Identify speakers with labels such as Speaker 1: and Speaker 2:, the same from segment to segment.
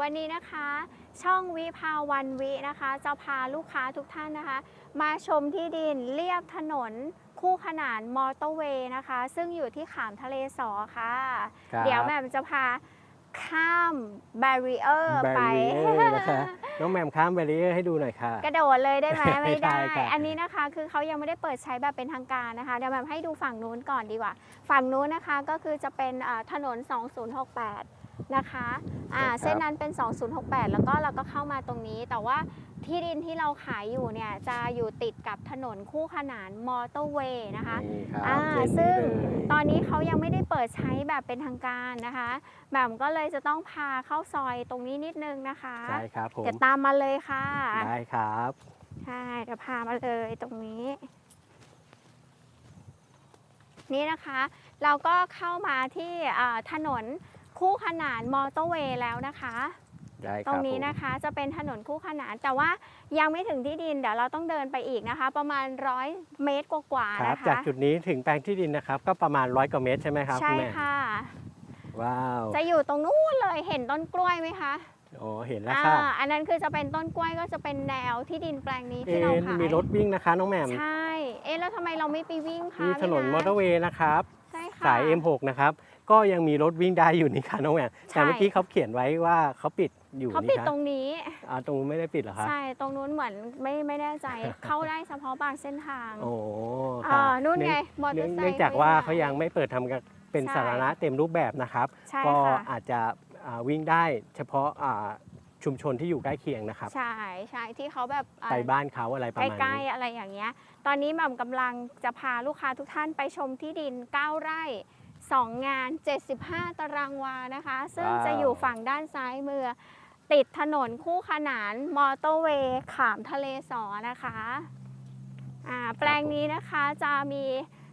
Speaker 1: วันนี้นะคะ ช่องวิภาวันวินะคะ จะพาลูกค้าทุกท่านนะคะ มาชมที่ดินเรียบถนนคู่ขนานมอเตอร์เวย์นะคะ ซึ่งอยู่ที่ขามทะเลสอค่ะ
Speaker 2: ครับ
Speaker 1: เดี๋ยวแหม่มจะพาข้ามแบรีเออร์
Speaker 2: แบ
Speaker 1: ไป
Speaker 2: รีเออร์นะคะน้องแหมมข้ามแบรีเออร์ให้ดูหน่อยค่ะ
Speaker 1: กระโดดเลยได้ไหมไม่ได้
Speaker 2: ได้ค่ะ
Speaker 1: อันนี้นะคะคือเขายังไม่ได้เปิดใช้แบบเป็นทางการนะคะเดี๋ยวแบบให้ดูฝั่งนู้นก่อนดีกว่า ฝั่งนู้นนะคะก็คือจะเป็นอ่าถนน 2068 นะคะอ่าเส้นนั้นเป็น 2068 แล้วก็เราก็เข้ามาตรงนี้ แต่ว่าที่ดินที่เราขายอยู่เนี่ยจะอยู่ติดกับถนนคู่ขนานมอเตอร์เวย์นะคะ
Speaker 2: นี่ครับ
Speaker 1: อ่า
Speaker 2: เส้นนี้
Speaker 1: ซึ่ง
Speaker 2: เลย
Speaker 1: ตอนนี้เขายังไม่ได้เปิดใช้แบบเป็นทางการนะคะแหม่มก็เลยจะต้องพาเข้าซอยตรงนี้นิดนึงนะคะ
Speaker 2: ใช่ครับผม
Speaker 1: เดี๋ยวตามมาเลยค่ะ
Speaker 2: ได้ครับ
Speaker 1: ใช่เดี๋ยวพามาเลยตรงนี้ นี่นะคะ เราก็เข้ามาที่อ่าถนน คู่ขนานมอเตอร์เวย์แล้วนะคะ
Speaker 2: ได้ค
Speaker 1: ตร
Speaker 2: รับ
Speaker 1: งนี้
Speaker 2: ผม
Speaker 1: นะคะจะเป็นถนนคู่ขนาน แต่ว่ายังไม่ถึงที่ดินเดี๋ยวเราต้องเดินไปอีกนะคะ ประมาณร้อยเมตรกว่า
Speaker 2: ค
Speaker 1: ๆ
Speaker 2: รับ
Speaker 1: นะคะ
Speaker 2: จากจุดนี้ถึงแปลงที่ดินนะครับ ก็ประมาณร้อยกว่าเมตรใช่ไหมครับ
Speaker 1: ใช่
Speaker 2: คุณแม่
Speaker 1: ค่ะ
Speaker 2: ว้าว
Speaker 1: จะอยู่ตรงนู้นเลยเห็นต้นกล้วยไหมคะ
Speaker 2: โอ้เห็นแล้ว
Speaker 1: อ่า
Speaker 2: ค่ะ
Speaker 1: อันนั้นคือจะเป็นต้นกล้วยก็จะเป็นแนวที่ดินแปลงนี้
Speaker 2: เอ๊
Speaker 1: ที่เราะขาย
Speaker 2: มีรถวิ่งนะคะ น้องแหมม
Speaker 1: ใช่ เอ๊ะแล้วทำไมเราไม่ไปวิ่งคะ
Speaker 2: นี่ถนน
Speaker 1: พี่
Speaker 2: มอเตอร์เวย์นะครับ
Speaker 1: ใช่ค่ะ
Speaker 2: สาย M6 นะครับ ก็ยังมีรถวิ่งได้อยู่นี่ค่ะน้องแหมม
Speaker 1: ใช่
Speaker 2: แต่เมื่อกี้เขาเขียนไว้ว่าเขาปิดอยู่
Speaker 1: เขา
Speaker 2: นี่
Speaker 1: ปิด
Speaker 2: ครั
Speaker 1: ตรงนี้
Speaker 2: อ่าตรงนู้นไม่ได้ปิดเหรอครับ
Speaker 1: ใช่ ตรงนู้นเหมือนไม่ไม่แน่ใจ เข้าได้เฉพาะบางเส้นทาง
Speaker 2: โอ้
Speaker 1: อ่า
Speaker 2: ค่ะ
Speaker 1: นู่นไง มอเตอ
Speaker 2: เนื่อง
Speaker 1: ร์ไซค์
Speaker 2: เนื่องจากว่าเขายังไม่เปิดทำกันเป็น
Speaker 1: ใช่
Speaker 2: สาธารณะเต็มรูปแบบนะครับ
Speaker 1: ใช่
Speaker 2: ก็
Speaker 1: ค่ะ
Speaker 2: อาจจะอ่าวิ่งได้เฉพาะอ่า ชุมชนที่อยู่ใกล้เคียงนะครับ
Speaker 1: ใช่ใช่ที่เขาแบบอ่า
Speaker 2: ไปบ้านเขาอะไรประมาณ
Speaker 1: ใกล้
Speaker 2: นี้
Speaker 1: ๆอะไรอย่างเงี้ย ตอนนี้หม่ำกำลังจะพาลูกค้าทุกท่านไปชมที่ดิน 9 ไร่ 2 งาน 75 ตารางวานะคะ ซึ่ง
Speaker 2: ว้าว
Speaker 1: จะอยู่ฝั่งด้านซ้ายมือ ติดถนนคู่ขนานมอเตอร์เวย์ขามทะเลสอนะคะอ่าแปลงนี้นะคะจะมี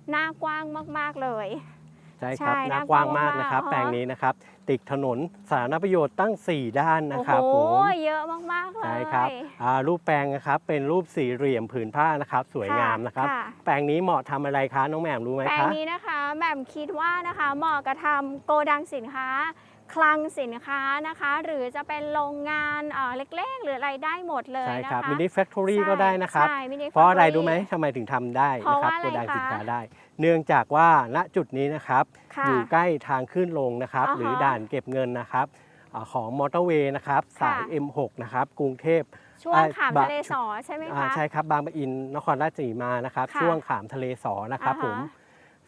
Speaker 1: หน้ากว้างมากๆเลย
Speaker 2: ใช่ครับ
Speaker 1: ใช่
Speaker 2: หน้ากว้างมากนะครับ
Speaker 1: น่ากว้างมาก
Speaker 2: แปลงนี้นะครับ ติดถนนสาธารณประโยชน์ตั้ง 4 ด้านนะ
Speaker 1: โอ้
Speaker 2: ครับ
Speaker 1: โห
Speaker 2: ผม
Speaker 1: เยอะมาก ๆ เลย
Speaker 2: ใช่ครับอ่ารูปแปลงนะครับ เป็นรูปสี่เหลี่ยมผืนผ้านะครับ สวยงามนะครับ
Speaker 1: ค่ะ
Speaker 2: แปลงนี้เหมาะทำอะไรคะ น้องแหม่มรู้ไหม
Speaker 1: แปลง
Speaker 2: คะ
Speaker 1: นี้นะคะแหม่มคิดว่านะคะเหมาะกับทำโกดังสินค้า คลังสินค้านะคะ หรือจะเป็นโรงงานเอ่อเล็กๆ หรืออะไรได้หมดเลย
Speaker 2: ใช่
Speaker 1: นะ
Speaker 2: ครับ
Speaker 1: คะ
Speaker 2: มินิแฟคทอรี่
Speaker 1: ใช่
Speaker 2: ก็ได้นะครับ
Speaker 1: ใช่ Mini
Speaker 2: เพราะอะไร
Speaker 1: Factory
Speaker 2: รู้ไหมทำไมถึงทำได้
Speaker 1: เพราะ
Speaker 2: นะครับ
Speaker 1: ว่าอะไร
Speaker 2: โกดัง
Speaker 1: คะ
Speaker 2: สินค้าได้ เนื่องจากว่าณจุดนี้นะครับ
Speaker 1: ค่ะ
Speaker 2: อยู่ใกล้ทางขึ้นลงนะครับ
Speaker 1: อ่าฮะ
Speaker 2: หรือด่านเก็บเงินนะครับอาของมอเตอร์เวย์นะครับ สาย
Speaker 1: ค่ะ
Speaker 2: M6 นะครับ กรุงเทพ
Speaker 1: ช่วง
Speaker 2: อ่า
Speaker 1: ขาม
Speaker 2: บะ
Speaker 1: ทะเลสอใช่ไหม
Speaker 2: อ่า
Speaker 1: คะ
Speaker 2: ใช่ครับบางปะอินนครราชสีมานะครับ
Speaker 1: ค่ะ
Speaker 2: ช่วงขามทะเลสอนะครับ
Speaker 1: อ่าฮะ
Speaker 2: ผม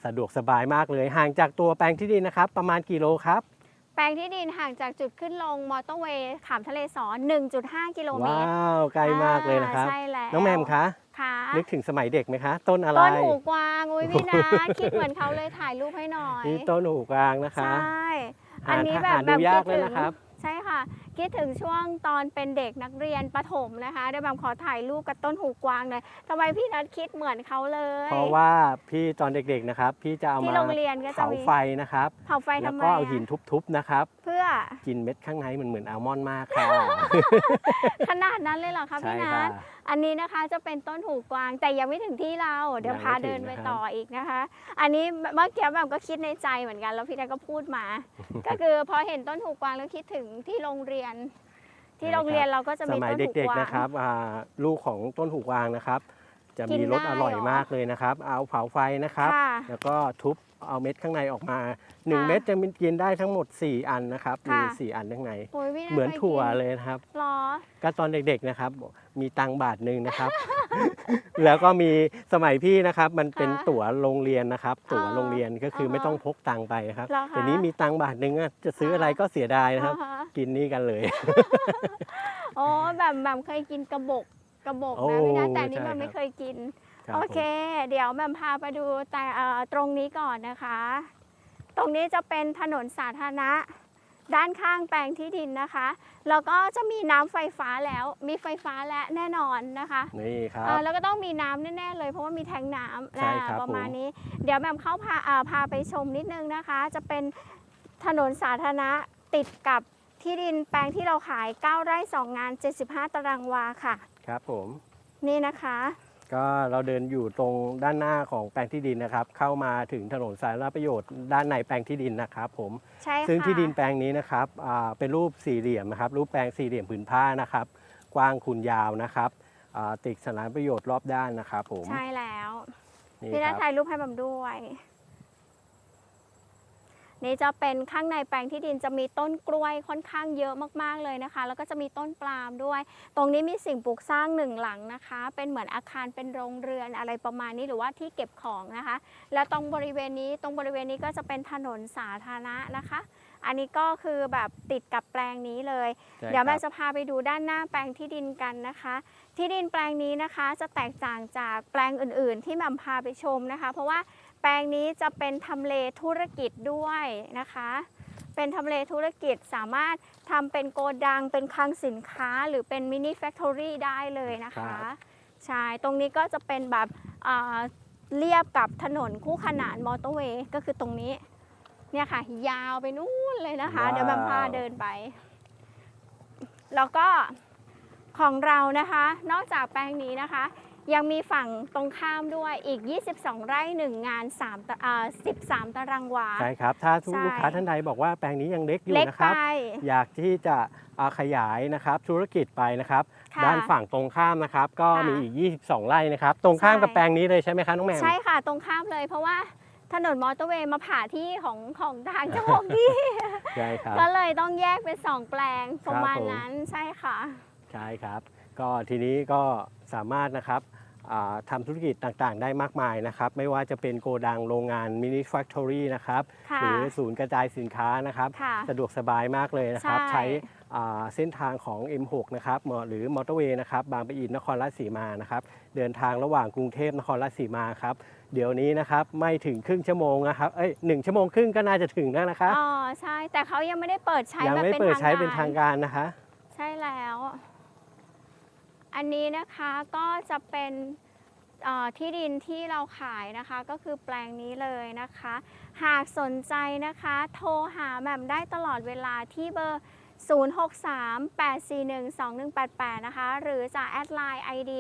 Speaker 2: สะดวกสบายมากเลยห่างจากตัวแปลงที่ดินนะครับ ประมาณกิโลครับ
Speaker 1: แปลงที่ดินห่างจากจุดขึ้นลงมอเตอร์เวย์ขามทะเลสอ1.5 กิโลเม
Speaker 2: ว้า
Speaker 1: ตร
Speaker 2: วไกลมากเลยนะครับ
Speaker 1: อ่าใช่แล้ว
Speaker 2: น้องแมมคะ
Speaker 1: ค่ะ
Speaker 2: นึกถึงสมัยเด็กไหมคะ ต้นอะไร
Speaker 1: ต้นหูกวางอุ้ยพี่นะ คิดเหมือนเขาเลยถ่ายรูปให้หน่อย
Speaker 2: นี่ต้นหูกลางนะคะ
Speaker 1: ใช่ อันนี้
Speaker 2: หา
Speaker 1: แบบ
Speaker 2: หา
Speaker 1: แบ
Speaker 2: ดู
Speaker 1: บ
Speaker 2: ยา
Speaker 1: คิ
Speaker 2: ก
Speaker 1: ด
Speaker 2: เลย
Speaker 1: ถึง
Speaker 2: นะครับ
Speaker 1: ใช่ค่ะ คิดถึงช่วงตอนเป็นเด็กนักเรียนประถมนะคะเดี๋ยวแบบขอถ่ายรูปกับต้นหูกวางหน่อยทำไมพี่นัทคิดเหมือนเขาเลย
Speaker 2: เพราะว่าพี่ตอนเด็กๆนะครับ พี่จะเอา
Speaker 1: ที่
Speaker 2: มา
Speaker 1: โรงเรียนก็จะ
Speaker 2: เผา
Speaker 1: มี
Speaker 2: ไฟนะครับ
Speaker 1: เผาไฟ
Speaker 2: แล้
Speaker 1: ทำ
Speaker 2: ว
Speaker 1: ไม
Speaker 2: ก็เอา
Speaker 1: อะ
Speaker 2: หินทุบๆนะครับ
Speaker 1: เพื่อ
Speaker 2: กินเม็ดข้างในมันเหมือนอัลมอนด์มากค่ะ
Speaker 1: ขนาดนั้นเลยเหรอคะ
Speaker 2: ใช่
Speaker 1: พี่นั
Speaker 2: ค่ะ
Speaker 1: ทอันนี้นะคะจะเป็นต้นหูกวางแต่ยังไม่ถึงที่เราเดี๋ยว
Speaker 2: ยังไม่
Speaker 1: พา
Speaker 2: ถึง
Speaker 1: เดินไป
Speaker 2: นะครับ
Speaker 1: ต่ออีกนะคะ อันนี้เมื่อกี้แบบก็คิดในใจเหมือนกันแล้วพี่นัทก็พูดมา ก็คือพอเห็นต้นหูกวางแล้วคิดถึงที่โรงเรียนที่โรงเรียนเราก็จะ
Speaker 2: ส
Speaker 1: มี
Speaker 2: มัย
Speaker 1: ต้นหู
Speaker 2: เด็ก
Speaker 1: กวา
Speaker 2: ๆ
Speaker 1: ง
Speaker 2: นะครับอ่าลูกของต้นหูกวางนะครับ จะ
Speaker 1: กิ
Speaker 2: มี
Speaker 1: น
Speaker 2: รส
Speaker 1: ได้
Speaker 2: อร่อย
Speaker 1: เหรอ
Speaker 2: มากเลยนะครับ เอาเผาไฟนะครับ
Speaker 1: ค่ะ
Speaker 2: แล้วก็ทุบเอาเม็ดข้างในออกมา1
Speaker 1: ค่ะ
Speaker 2: เม็ดจะมีกินได้ทั้งหมด 4 อันนะครับ มี
Speaker 1: ค่ะ
Speaker 2: 4อันข้างใน
Speaker 1: โอ้ยพี่นัท
Speaker 2: เหมือน
Speaker 1: คย
Speaker 2: ถั่ว
Speaker 1: กิน
Speaker 2: เลยนะครับ
Speaker 1: หรอ
Speaker 2: ก็ตอนเด็กๆนะครับ มีตังค์บาทหนึ่งนะครับ แล้วก็มีสมัยพี่นะครับ มันเป็น
Speaker 1: ค่ะ
Speaker 2: ตั๋วโรงเรียนนะครับ ตั๋ว
Speaker 1: อ๋อ
Speaker 2: โรงเรียนก็คืออ
Speaker 1: อฮะ
Speaker 2: ไม่ต้องพกตังค์ไปนะครับ
Speaker 1: เหรอคะ
Speaker 2: เดี๋ยวนี้มีตังค์บาทหนึ่งอะจะซื้ออะไรก็เสียดายนะครับ
Speaker 1: อ่าฮะ
Speaker 2: กินนี่กันเลย
Speaker 1: อ๋อแบบแบบเคยกินกระบอก กระบอก
Speaker 2: โอ้
Speaker 1: นะพี่นัทแต่อันนี้
Speaker 2: ใช่
Speaker 1: แบบไม่
Speaker 2: ครับ
Speaker 1: เคยกิน
Speaker 2: รับ
Speaker 1: โอเคเดี๋ยวแมมพาไปดูแต่เอ่อตรงนี้ก่อนนะคะ ตรงนี้จะเป็นถนนสาธารณะ ด้านข้างแปลงที่ดินนะคะ แล้วก็จะมีน้ำไฟฟ้าแล้ว มีไฟฟ้าและแน่นอนนะคะ
Speaker 2: นี่ครับ
Speaker 1: เอ่อแล้วก็ต้องมีน้ำแน่ๆเลย เพราะว่ามีแทงน้ำ
Speaker 2: ใช่
Speaker 1: นะครับ ประมาณ
Speaker 2: ผม
Speaker 1: นี้ เดี๋ยวแมมเข้าพาเอ่อพาไปชมนิดนึงนะคะ จะเป็นถนนสาธารณะติดกับที่ดินแปลงที่เราขาย 9 ไร่ 2 งาน 75 ตารางวาค่ะ
Speaker 2: ครับผม
Speaker 1: นี่นะคะ
Speaker 2: ก็เราเดินอยู่ตรงด้านหน้าของแปลงที่ดินนะครับ เข้ามาถึงถนนสาธารณประโยชน์ด้านในแปลงที่ดินนะครับ ผม
Speaker 1: ใช่ค่ะ
Speaker 2: ซึ่งที่ดินแปลงนี้นะครับอ่าเป็นรูปสี่เหลี่ยมนะครับ รูปแปลงสี่เหลี่ยมผืนผ้านะครับ กว้างคูณยาวนะครับอ่าติดสนามประโยชน์รอบด้านนะครับ ผม
Speaker 1: ใช่แล้ว
Speaker 2: นี่
Speaker 1: พี่
Speaker 2: ค
Speaker 1: นั
Speaker 2: รั
Speaker 1: ท
Speaker 2: บ
Speaker 1: ถ่ายรูปให้ผมด้วย นี่จะเป็นข้างในแปลงที่ดินจะมีต้นกล้วยค่อนข้างเยอะมากๆเลยนะคะ แล้วก็จะมีต้นปาล์มด้วย ตรงนี้มีสิ่งปลูกสร้างหนึ่งหลังนะคะ เป็นเหมือนอาคารเป็นโรงเรือนอะไรประมาณนี้หรือว่าที่เก็บของนะคะ แล้วตรงบริเวณนี้ตรงบริเวณนี้ก็จะเป็นถนนสาธารณะนะคะ อันนี้ก็คือแบบติดกับแปลงนี้เลย
Speaker 2: ใช่
Speaker 1: เดี๋ยวแม่
Speaker 2: ครับ
Speaker 1: จะพาไปดูด้านหน้าแปลงที่ดินกันนะคะ ที่ดินแปลงนี้นะคะจะแตกต่างจากแปลงอื่น ๆ ที่แหม่มพาไปชมนะคะ เพราะว่า แปลงนี้จะเป็นทำเลธุรกิจด้วยนะคะ เป็นทำเลธุรกิจสามารถทำเป็นโกดัง เป็นคลังสินค้า หรือเป็นมินิแฟคทอรี่ได้เลยนะคะใช่ตรงนี้ก็จะเป็นแบบอ่าเรียบกับถนนคู่ขนานมอเตอร์เวย์ก็คือตรงนี้เนี่ยค่ะ ยาวไปนู่นเลยนะคะ
Speaker 2: ว้าว
Speaker 1: เดี๋ยวแหม่มพาเดินไป แล้วก็ของเรานะคะ นอกจากแปลงนี้นะคะ ยังมีฝั่งตรงข้ามด้วยอีก 22 ไร่ 1 งาน3ตะอ่า13 ตารางวา
Speaker 2: ใช่ครับ ถ้า
Speaker 1: ใช่
Speaker 2: ลูกค้าท่านใดบอกว่าแปลงนี้ยังเล็กอยู่
Speaker 1: เล็ก
Speaker 2: นะค
Speaker 1: ไป
Speaker 2: รับ อยากที่จะอ่าขยายนะครับธุรกิจไปนะครับ
Speaker 1: ค่ะ
Speaker 2: ด้านฝั่งตรงข้ามนะครับ ก็
Speaker 1: ค่ะ
Speaker 2: มีอีก 22 ไร่นะครับ ตรงข้ามกับ
Speaker 1: ใช่
Speaker 2: แปลงนี้เลยใช่ไหมคะน้องแหม่ม
Speaker 1: ใช่ค่ะตรงข้ามเลย เพราะว่าถนนมอเตอร์เวย์มาผ่าที่ของของทางเจ้าของที่
Speaker 2: ใช่ครับ
Speaker 1: ก็เลยต้องแยกเป็นสองแปลงประมาณ
Speaker 2: ผม
Speaker 1: นั้นใช่ค่ะ
Speaker 2: ใช่ครับ ก็ทีนี้ก็สามารถนะครับอ่าทำธุรกิจต่างๆ ได้มากมายนะครับ ไม่ว่าจะเป็นโกดังโรงงานมินิแฟคทอรี่นะครับ
Speaker 1: ค่ะ
Speaker 2: หรือศูนย์กระจายสินค้านะครับ
Speaker 1: ค่ะ
Speaker 2: สะดวกสบายมากเลยนะครับ
Speaker 1: ใช่
Speaker 2: ใช้อ่าเส้นทางของ M6 นะครับมอหรือมอเตอร์เวย์นะครับบางปะอินนครราชสีมานะครับเดินทางระหว่างกรุงเทพนครราชสีมาครับเดี๋ยวนี้นะครับไม่ถึงครึ่งชั่วโมงนะครับเอ้ยหนึ่งชั่วโมงครึ่งก็น่าจะถึงแล้วนะคะ
Speaker 1: อ๋อใช่แต่เขายังไม่ได้เปิดใช้
Speaker 2: ยัง
Speaker 1: แบบ
Speaker 2: ไม่
Speaker 1: เป็น
Speaker 2: เปิด
Speaker 1: ทาง
Speaker 2: ใช้เป็น
Speaker 1: กา
Speaker 2: ทารงการนะคะ
Speaker 1: ใช่แล้ว อันนี้นะคะก็จะเป็นที่ดินที่เราขายนะคะก็คือแปลงนี้เลยนะคะ หากสนใจนะคะโทรหาแหม่มได้ตลอดเวลาที่เบอร์ 0638412188 นะคะ หรือจะแอดไลน์ ID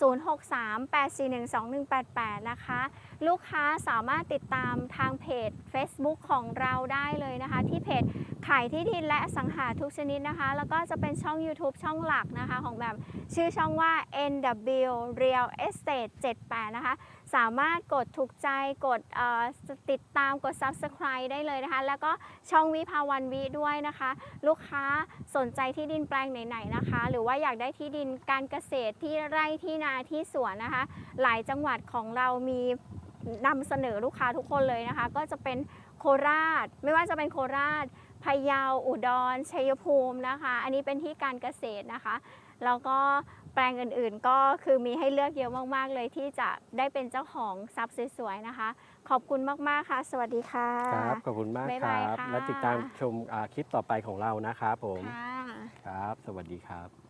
Speaker 1: 0638412188 นะคะ ลูกค้าสามารถติดตามทางเพจ Facebook ของเราได้เลยนะคะ ที่เพจขายที่ดินและสังหาทุกชนิดนะคะ แล้วก็จะเป็นช่อง YouTube ช่องหลักนะคะ ของแบบชื่อช่องว่า NW Real Estate 78 นะคะ สามารถกดถูกใจกดติดตามกด Subscribe ได้เลยนะคะ แล้วก็ช่องวิภาวันวิด้วยนะคะ ลูกค้าสนใจที่ดินแปลงไหนๆนะคะ หรือว่าอยากได้ที่ดินการเกษตรที่ไร่ที่นาที่สวนนะคะ หลายจังหวัดของเรามีนำเสนอลูกค้าทุกคนเลยนะคะ ก็จะเป็นโคราช ไม่ว่าจะเป็นโคราชพะเยาอุดรชัยภูมินะคะ อันนี้เป็นที่การเกษตรนะคะ แล้วก็แปลงอื่นๆ ก็คือมีให้เลือกเยอะมากๆ เลยที่จะได้เป็นเจ้าของทรัพย์สวยๆนะคะ ขอบคุณมากๆค่ะ สวัสดีค่ะ
Speaker 2: ครับขอบคุณมาก
Speaker 1: บ๊าย
Speaker 2: ค
Speaker 1: บา
Speaker 2: รั
Speaker 1: ย
Speaker 2: บ
Speaker 1: ค่ะ
Speaker 2: แล้วติดตามชมอ่าคลิปต่อไปของเรานะครับผม
Speaker 1: ค่ะ
Speaker 2: ครับ สวัสดีครับ